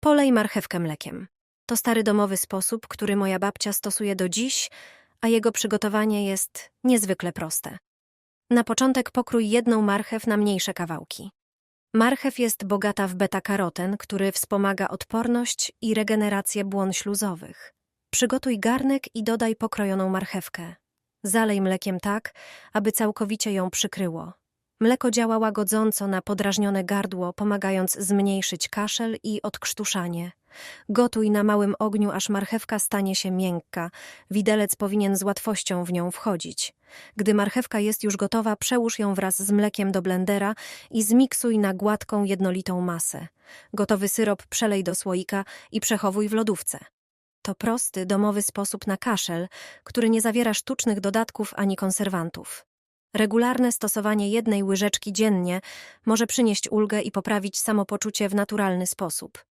Polej marchewkę mlekiem. To stary domowy sposób, który moja babcia stosuje do dziś, a jego przygotowanie jest niezwykle proste. Na początek pokrój jedną marchew na mniejsze kawałki. Marchew jest bogata w beta-karoten, który wspomaga odporność i regenerację błon śluzowych. Przygotuj garnek i dodaj pokrojoną marchewkę. Zalej mlekiem tak, aby całkowicie ją przykryło. Mleko działa łagodząco na podrażnione gardło, pomagając zmniejszyć kaszel i odkrztuszanie. Gotuj na małym ogniu, aż marchewka stanie się miękka. Widelec powinien z łatwością w nią wchodzić. Gdy marchewka jest już gotowa, przełóż ją wraz z mlekiem do blendera i zmiksuj na gładką, jednolitą masę. Gotowy syrop przelej do słoika i przechowuj w lodówce. To prosty, domowy sposób na kaszel, który nie zawiera sztucznych dodatków ani konserwantów. Regularne stosowanie jednej łyżeczki dziennie może przynieść ulgę i poprawić samopoczucie w naturalny sposób.